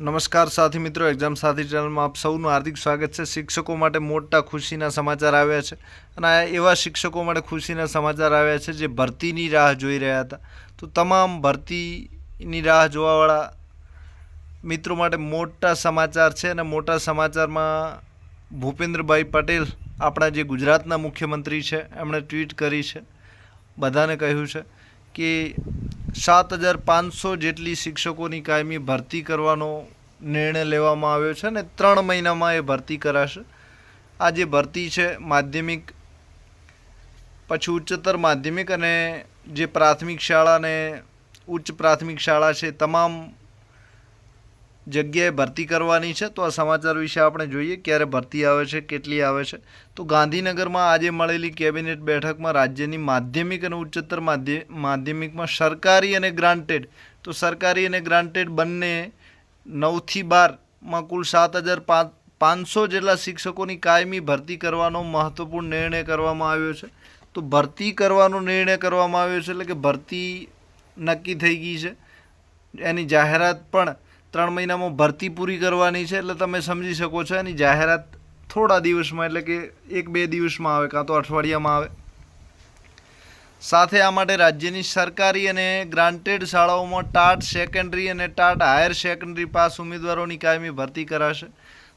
નમસ્કાર સાથી મિત્રો એક્ઝામ સાથી ચેનલમાં આપ સૌનું હાર્દિક સ્વાગત છે. શિક્ષકો માટે મોટા ખુશીના સમાચાર આવ્યા છે અને આ એવા શિક્ષકો માટે ખુશીના સમાચાર આવ્યા છે જે ભરતીની રાહ જોઈ રહ્યા હતા. તો તમામ ભરતીની રાહ જોવાવાળા મિત્રો માટે મોટા સમાચાર છે અને મોટા સમાચારમાં ભૂપેન્દ્રભાઈ પટેલ, આપણા જે ગુજરાતના મુખ્યમંત્રી છે, એમણે ટ્વીટ કરી છે. બધાને કહ્યું છે કે સાત હજાર પાંચસો જેટલી શિક્ષકોની કાયમી ભરતી કરવાનો નિર્ણય લેવામાં આવ્યો છે અને ત્રણ મહિનામાં એ ભરતી કરાશે. આ જે ભરતી છે માધ્યમિક, પછી ઉચ્ચતર માધ્યમિક અને જે પ્રાથમિક શાળા અને ઉચ્ચ પ્રાથમિક શાળા છે તમામ જગ્યાએ ભરતી કરવાની છે, તો આ સમાચાર વિશે આપણે જોઈએ ક્યારે ભરતી આવે છે, કેટલી આવે છે. તો ગાંધીનગરમાં આજે મળેલી કેબિનેટ બેઠકમાં રાજ્યની માધ્યમિક અને ઉચ્ચતર માધ્ય, માધ્યમિકમાં સરકારી અને ગ્રાન્ટેડ. તો સરકારી અને ગ્રાન્ટેડ બંને નવથી બારમાં કુલ સાત હજાર પાંચ પાંચસો જેટલા શિક્ષકોની કાયમી ભરતી કરવાનો મહત્ત્વપૂર્ણ નિર્ણય કરવામાં આવ્યો છે. તો ભરતી કરવાનો નિર્ણય કરવામાં આવ્યો છે એટલે કે ભરતી નક્કી થઈ ગઈ છે. એની જાહેરાત પણ ત્રણ મહિનામાં ભરતી પૂરી કરવાની છે એટલે તમે સમજી શકો છો એની જાહેરાત થોડા દિવસમાં એટલે કે એક બે દિવસમાં આવે, કાં તો અઠવાડિયામાં આવે. સાથે આ માટે રાજ્યની સરકારી અને ગ્રાન્ટેડ શાળાઓમાં ટાટ સેકન્ડરી અને ટાટ હાયર સેકન્ડરી પાસ ઉમેદવારોની કાયમી ભરતી કરાશે.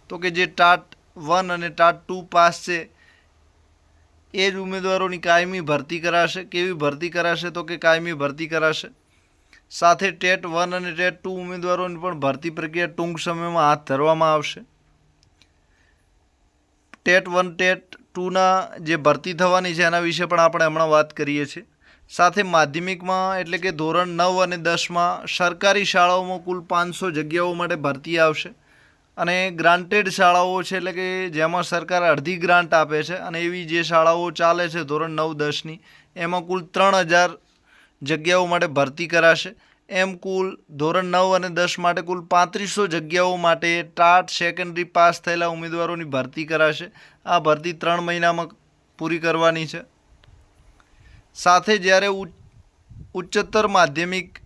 તો કે જે ટાટ વન અને ટાટ ટુ પાસ છે, એ જ ઉમેદવારોની કાયમી ભરતી કરાશે. કેવી ભરતી કરાશે તો કે કાયમી ભરતી કરાશે? સાથે ટેટ વન અને ટેટ ટુ ઉમેદવારોની પણ ભરતી પ્રક્રિયા ટૂંક સમયમાં હાથ ધરવામાં આવશે. ટેટ વન, ટેટ ટુના જે ભરતી થવાની છે એના વિશે પણ આપણે હમણાં વાત કરીએ છીએ. સાથે માધ્યમિકમાં એટલે કે ધોરણ નવ અને દસમાં સરકારી શાળાઓમાં કુલ પાંચસો જગ્યાઓ માટે ભરતી આવશે. અને ગ્રાન્ટેડ શાળાઓ છે એટલે કે જેમાં સરકાર અડધી ગ્રાન્ટ આપે છે અને એવી જે શાળાઓ ચાલે છે ધોરણ નવ, દસની, એમાં કુલ ત્રણ હજાર જગ્યાઓ માટે ભરતી કરાશે. એમ કુલ ધોરણ નવ અને દસ માટે કુલ પાંત્રીસો જગ્યાઓ માટે ટાટ સેકન્ડરી પાસ થયેલા ઉમેદવારોની ભરતી કરાશે. આ ભરતી ત્રણ મહિનામાં પૂરી કરવાની છે. સાથે જ્યારે ઉચ્ચ- ઉચ્ચતર માધ્યમિક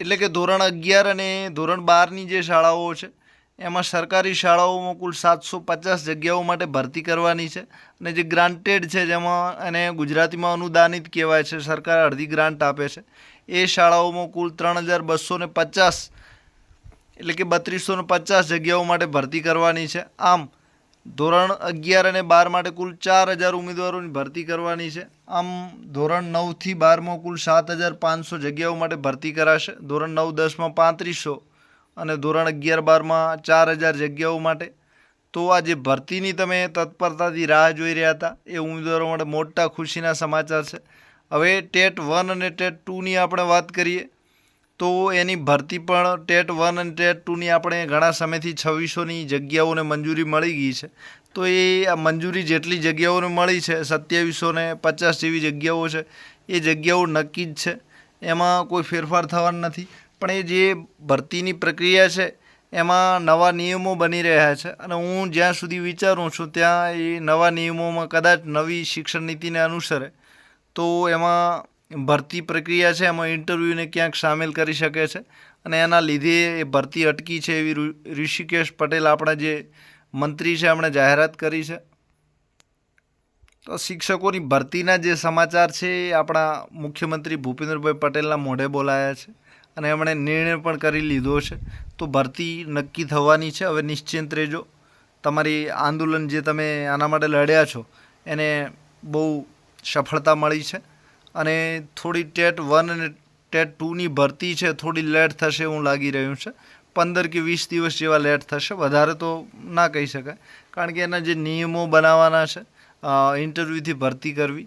એટલે કે ધોરણ અગિયાર અને ધોરણ બારની જે શાળાઓ છે એમાં સરકારી શાળાઓમાં કુલ સાતસો પચાસ જગ્યાઓ માટે ભરતી કરવાની છે અને જે ગ્રાન્ટેડ છે જેમાં એને ગુજરાતીમાં અનુદાનિત કહેવાય છે, સરકાર અડધી ગ્રાન્ટ આપે છે. એ શાળાઓમાં કુલ ત્રણ હજાર બસો ને પચાસ એટલે કે બત્રીસો ને પચાસ જગ્યાઓ માટે ભરતી કરવાની છે. આમ, ધોરણ અગિયાર અને બાર માટે કુલ ચાર હજાર ઉમેદવારોની ભરતી કરવાની છે. આમ, ધોરણ નવથી બારમાં કુલ સાત હજાર પાંચસો જગ્યાઓ માટે ભરતી કરાશે. ધોરણ નવ દસમાં પાંત્રીસો અને ધોરણ અગિયાર બારમાં ચાર હજાર જગ્યાઓ માટે. તો આ જે ભરતીની તમે તત્પરતાથી રાહ જોઈ રહ્યા હતા, એ ઉમેદવારો માટે મોટા ખુશીના સમાચાર છે. હવે ટેટ વન અને ટેટ ટુની આપણે વાત કરીએ, તો એની ભરતી પણ ટેટ વન અને ટેટ ટુની આપણે ઘણા સમયથી છવ્વીસોની જગ્યાઓને મંજૂરી મળી ગઈ છે. તો એ આ મંજૂરી જેટલી જગ્યાઓને મળી છે, સત્યાવીસો ને પચાસ જેવી જગ્યાઓ છે, એ જગ્યાઓ નક્કી જ છે. એમાં કોઈ ફેરફાર થવાનો નથી. પણ એ જે ભરતીની પ્રક્રિયા છે, એમાં નવા નિયમો બની રહ્યા છે. અને હું જ્યાં સુધી વિચારું છું, ત્યાં એ નવા નિયમોમાં કદાચ નવી શિક્ષણ નીતિને અનુસરે, તો એમાં ભરતી પ્રક્રિયા છે, એમાં ઇન્ટરવ્યૂને ક્યાંક સામેલ કરી શકે છે. અને એના લીધે એ ભરતી અટકી છે એવી ઋષિકેશ પટેલ આપણા જે મંત્રી છે, એમણે જાહેરાત કરી છે. તો શિક્ષકોની ભરતીના જે સમાચાર છે, એ આપણા મુખ્યમંત્રી ભૂપેન્દ્રભાઈ પટેલના મોઢે બોલાયા છે. અને એમણે નિર્ણય પણ કરી લીધો છે. તો ભરતી નક્કી થવાની છે. હવે નિશ્ચિંત રહેજો. તમારી આંદોલન જે તમે આના માટે લડ્યા છો, એને બહુ સફળતા મળી છે. અને થોડી ટેટ વન અને ટેટ ટુની ભરતી છે, થોડી લેટ થશે એવું લાગી રહ્યું છે. પંદર કે વીસ દિવસ જેવા લેટ થશે. વધારે તો ના કહી શકાય. કારણ કે એના જે નિયમો બનાવવાના છે ઇન્ટરવ્યૂથી ભરતી કરવી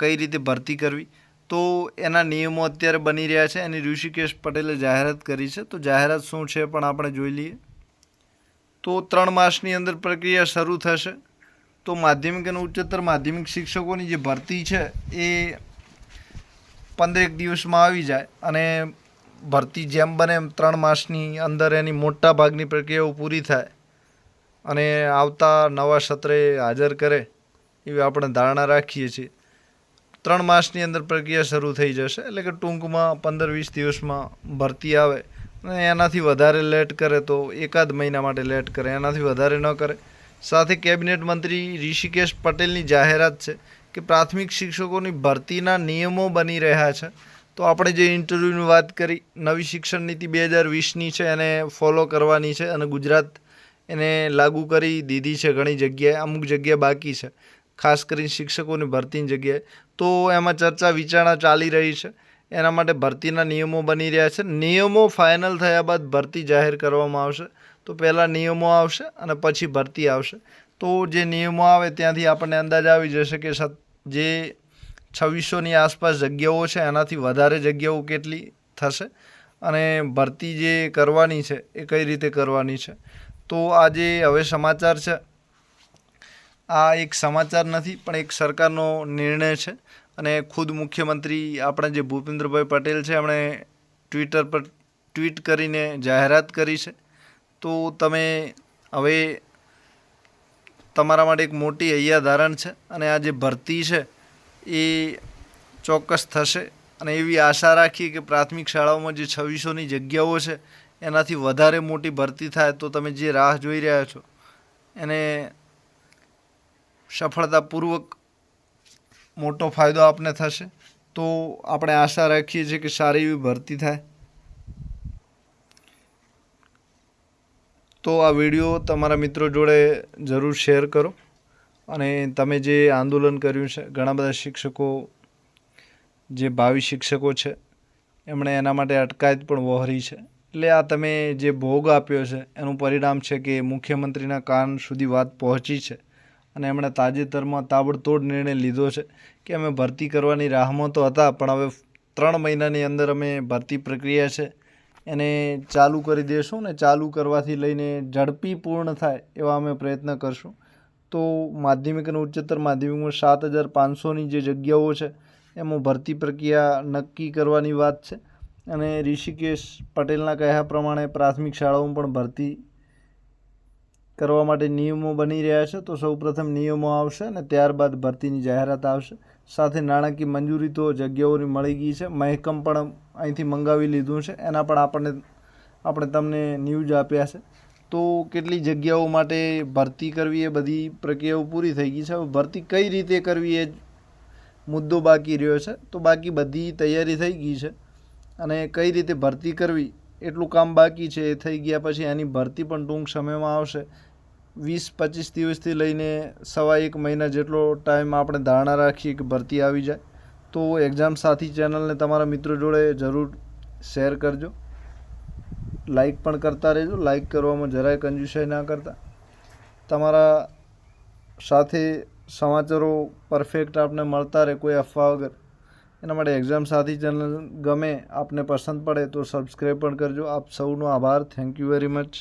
કઈ રીતે ભરતી કરવી તો એના નિયમો અત્યારે બની રહ્યા છે. એની ઋષિકેશ પટેલે જાહેરાત કરી છે. તો જાહેરાત શું છે પણ આપણે જોઈ લઈએ. તો ત્રણ માસની અંદર પ્રક્રિયા શરૂ થશે. તો માધ્યમિક અને ઉચ્ચતર માધ્યમિક શિક્ષકોની જે ભરતી છે એ પંદરેક દિવસમાં આવી જાય. અને ભરતી જેમ બને એમ ત્રણ માસની અંદર એની મોટા ભાગની પ્રક્રિયાઓ પૂરી થાય. અને આવતા નવા સત્રે હાજર કરે એવી આપણે ધારણા રાખીએ છીએ. ત્રણ માસની અંદર પ્રક્રિયા શરૂ થઈ જશે. એટલે કે ટૂંકમાં પંદર વીસ દિવસમાં ભરતી આવે અને એનાથી વધારે લેટ કરે તો એકાદ મહિના માટે લેટ કરે, એનાથી વધારે ન કરે. સાથે કેબિનેટ મંત્રી ઋષિકેશ પટેલની જાહેરાત છે કે પ્રાથમિક શિક્ષકોની ભરતીના નિયમો બની રહ્યા છે. તો આપણે જે ઇન્ટરવ્યૂની વાત કરી, નવી શિક્ષણ નીતિ બે હજાર વીસની છે, એને ફોલો કરવાની છે અને ગુજરાત એને લાગુ કરી દીધી છે ઘણી જગ્યાએ, અમુક જગ્યાએ બાકી છે. ખાસ કરીને શિક્ષકોની ભરતીની જગ્યાએ. તો એમાં ચર્ચા વિચારણા ચાલી રહી છે. એના માટે ભરતીના નિયમો બની રહ્યા છે. નિયમો ફાઇનલ થયા બાદ ભરતી જાહેર કરવામાં આવશે. તો પહેલાં નિયમો આવશે અને પછી ભરતી આવશે. તો જે નિયમો આવે ત્યાંથી આપણને અંદાજ આવી જશે કે જે છવ્વીસોની આસપાસ જગ્યાઓ છે, એનાથી વધારે જગ્યાઓ કેટલી થશે અને ભરતી જે કરવાની છે, એ કઈ રીતે કરવાની છે. તો આ જે હવે સમાચાર છે. આ એક સમાચાર નથી, પણ એક સરકારનો નિર્ણય છે. અને ખુદ મુખ્યમંત્રી આપણા જે ભૂપેન્દ્રભાઈ પટેલ છે, એમણે ટ્વિટર પર ટ્વીટ કરીને જાહેરાત કરી છે. તો તમે હવે તમારા માટે એક મોટી હૈયાધારણ છે અને આ જે ભરતી છે, એ ચોક્કસ થશે. અને એવી આશા રાખીએ કે પ્રાથમિક શાળાઓમાં જે છવ્વીસોની જગ્યાઓ છે, એનાથી વધારે મોટી ભરતી થાય તો તમે જે રાહ જોઈ રહ્યા છો, એને સફળતાપૂર્વક મોટો ફાયદો આપને થશે. તો આપણે આશા રાખીએ છીએ કે સારી એવી ભરતી થાય. તો આ વીડિયો તમારા મિત્રો જોડે જરૂર શેર કરો. અને તમે જે આંદોલન કર્યું છે, ઘણા બધા શિક્ષકો, જે ભાવિ શિક્ષકો છે, એમણે એના માટે અટકાયત પણ વહોરી છે. એટલે આ તમે જે ભોગ આપ્યો છે, એનું પરિણામ છે કે મુખ્યમંત્રીના કાન સુધી વાત પહોંચી છે. અને એમણે તાજેતરમાં તાબડતોડ નિર્ણય લીધો છે કે અમે ભરતી કરવાની રાહમાં તો હતા, પણ હવે ત્રણ મહિનાની અંદર અમે ભરતી પ્રક્રિયા છે. એને ચાલુ કરી દઈશું ને ચાલુ કરવાથી લઈને ઝડપી પૂર્ણ થાય એવા અમે પ્રયત્ન કરશું. તો માધ્યમિક અને ઉચ્ચતર માધ્યમિકમાં સાત હજાર પાંચસોની જે જગ્યાઓ છે, એમાં ભરતી પ્રક્રિયા નક્કી કરવાની વાત છે. અને ઋષિકેશ પટેલના કહ્યા પ્રમાણે પ્રાથમિક શાળાઓમાં પણ ભરતી કરવા માટે નિયમો બની રહ્યા છે, તો સૌપ્રથમ નિયમો આવશે અને ત્યારબાદ ભરતીની જાહેરાત આવશે. સાથે નાણાકીય મંજૂરી તો જગ્યાઓની મળી ગઈ છે. મહેકમ પણ અહીંથી મંગાવી લીધું છે. એના પણ આપણને, આપણે તમને ન્યૂઝ આપ્યા છે. તો કેટલી જગ્યાઓ માટે ભરતી કરવી એ બધી પ્રક્રિયાઓ પૂરી થઈ ગઈ છે. હવે ભરતી કઈ રીતે કરવી એ મુદ્દો બાકી રહ્યો છે. તો બાકી બધી તૈયારી થઈ ગઈ છે. અને કઈ રીતે ભરતી કરવી એટલું કામ બાકી છે, એ થઈ ગયા પછી એની ભરતી પણ ટૂંક સમયમાં આવશે. વીસ, પચીસ દિવસથી લઈને સવા એક મહિના જેટલો ટાઈમ આપણે ધારણા રાખીએ કે ભરતી આવી જાય. તો એક્ઝામ સાથી ચેનલને તમારા મિત્રો જોડે જરૂર શેર કરજો. લાઈક પણ કરતા રહેજો. લાઈક કરવામાં જરાય કંજુસાઈ ના કરતા. તમારા સાથે સમાચારો પરફેક્ટ આપને મળતા રહે કોઈ અફવા વગર. એના માટે એક્ઝામ સાથી ચેનલ ગમે આપને પસંદ પડે તો સબસ્ક્રાઈબ પણ કરજો. આપ સૌનો આભાર. Thank you very much